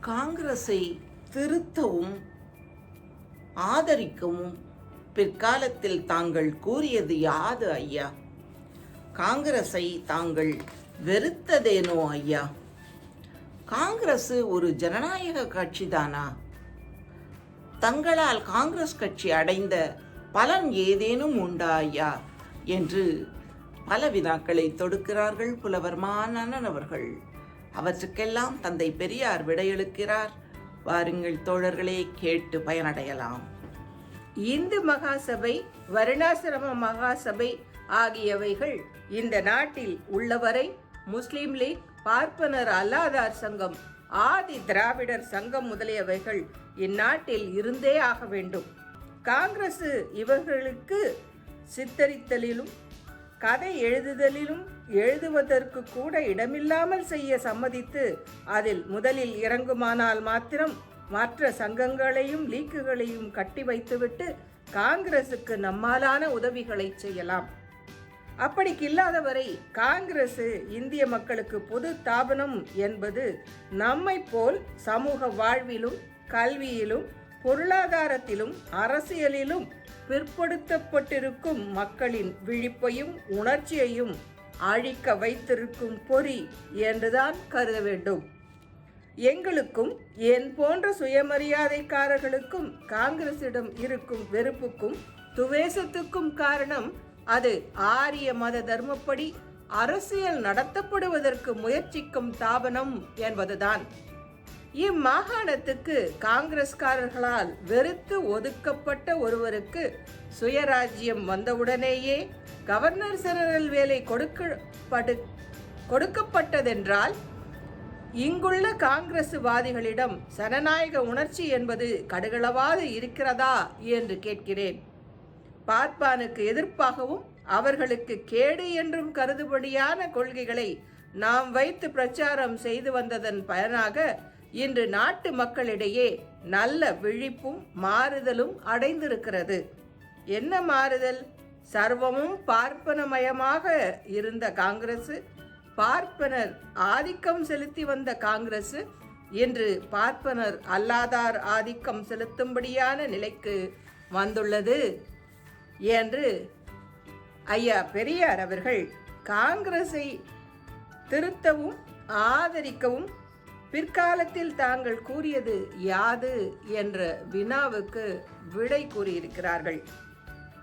காங்கிரஸை திருத்தவும் ஆதரிக்கவும் பிற்காலத்தில் தாங்கள் கூறியது யாது ஐயா? காங்கிரஸை தாங்கள் வெறுத்ததேனோ ஐயா? காங்கிரஸ் ஒரு ஜனநாயக கட்சிதானா? தங்களால் காங்கிரஸ் கட்சி அடைந்த பலன் ஏதேனும் உண்டா ஐயா? என்று பல வினாக்களை தொடுக்கிறார்கள் புலவர் மானனன் அவர்கள் அவற்றுக்கெல்லாம் தந்தை பெரியார் விடையளிக்கிறார். வாருங்கள் தோழர்களே கேட்டு பயனடையலாம். இந்து மகாசபை வருணாசிரம மகாசபை ஆகியவைகள் இந்த நாட்டில் உள்ளவரை முஸ்லீம் லீக் பார்ப்பனர் அல்லாதார் சங்கம் ஆதி திராவிடர் சங்கம் முதலியவைகள் இந்நாட்டில் இருந்தே ஆக வேண்டும். காங்கிரஸ் இவர்களுக்கு சித்தரித்தலிலும் கதை எழுதுதலிலும் எழுதுவதற்கு கூட இடமில்லாமல் செய்ய சம்மதித்து அதில் முதலில் இறங்குமானால் மாத்திரம் மற்ற சங்கங்களையும் லீக்குகளையும் கட்டி வைத்துவிட்டு காங்கிரசுக்கு நம்மாலான உதவிகளை செய்யலாம். அப்படிக்கில்லாதவரை காங்கிரஸ் இந்திய மக்களுக்கு பொது தாபனம் என்பது நம்மை போல் சமூக வாழ்விலும் கல்வியிலும் பொருளாதாரத்திலும் அரசியலிலும் பிற்படுத்தப்பட்டிருக்கும் மக்களின் விழிப்பையும் உணர்ச்சியையும் அழிக்க வைத்திருக்கும் பொறி என்றுதான் கருத வேண்டும். எங்களுக்கும் என் போன்ற சுயமரியாதைக்காரர்களுக்கும் காங்கிரசிடம் இருக்கும் வெறுப்புக்கும் துவேசத்துக்கும் காரணம் அது ஆரிய மத தர்மப்படி அரசியல் நடத்தப்படுவதற்கு முயற்சிக்கும் தாபனம் என்பதுதான். இம்மாகாணத்துக்கு காங்கிரஸ்காரர்களால் வெறுத்து ஒதுக்கப்பட்ட ஒருவருக்கு சுயராஜ்யம் வந்தவுடனேயே கவர்னர் ஜெனரல் வேலை கொடுக்கப்படு கொடுக்கப்பட்டதென்றால் இங்குள்ள காங்கிரசுவாதிகளிடம் சனநாயக உணர்ச்சி என்பது கடுகளவாது இருக்கிறதா என்று கேட்கிறேன். பார்ப்பானுக்கு எதிர்ப்பாகவும் அவர்களுக்கு கேடு என்றும் கருதுபடியான கொள்கைகளை நாம் வைத்து பிரச்சாரம் செய்து வந்ததன் பயனாக இன்று நாட்டு மக்களிடையே நல்ல விழிப்பும் மாறுதலும் அடைந்திருக்கிறது. என்ன மாறுதல்? சர்வமும் பார்ப்பனமயமாக இருந்த காங்கிரஸ் பார்ப்பனர் ஆதிக்கம் செலுத்தி வந்த காங்கிரஸ் இன்று பார்ப்பனர் அல்லாதார் ஆதிக்கம் செலுத்தும்படியான நிலைக்கு வந்துள்ளது. என்று ஐயா பெரியார் அவர்கள் காங்கிரஸை திருத்தவும் ஆதரிக்கவும் பிற்காலத்தில் தாங்கள் கூறியது யாது என்ற வினாவுக்கு விடை கூறியிருக்கிறார்கள்.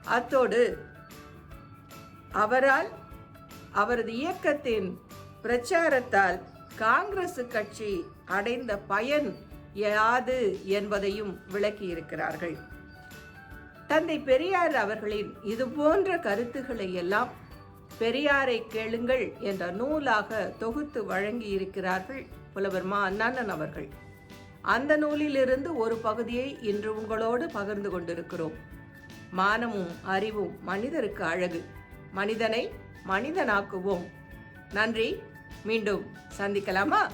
அத்தோடு அவரால் அவரது இயக்கத்தின் பிரச்சாரத்தால் காங்கிரஸ் கட்சி அடைந்த பயன் யாது என்பதையும் விளக்கியிருக்கிறார்கள். தந்தை பெரியார் அவர்களின் இது போன்ற கருத்துக்களை எல்லாம் பெரியாரை கேளுங்கள் என்ற நூலாக தொகுத்து வழங்கி இருக்கிறார்கள் புலவர் மா அண்ணன் அவர்கள். அந்த நூலிலிருந்து ஒரு பகுதியை இன்று உங்களோடு பகிர்ந்து கொண்டிருக்கிறோம். மானமும் அறிவும் மனிதருக்கு அழகு. மனிதனை மனிதனாக்குவோம். நன்றி. மீண்டும் சந்திக்கலாமா?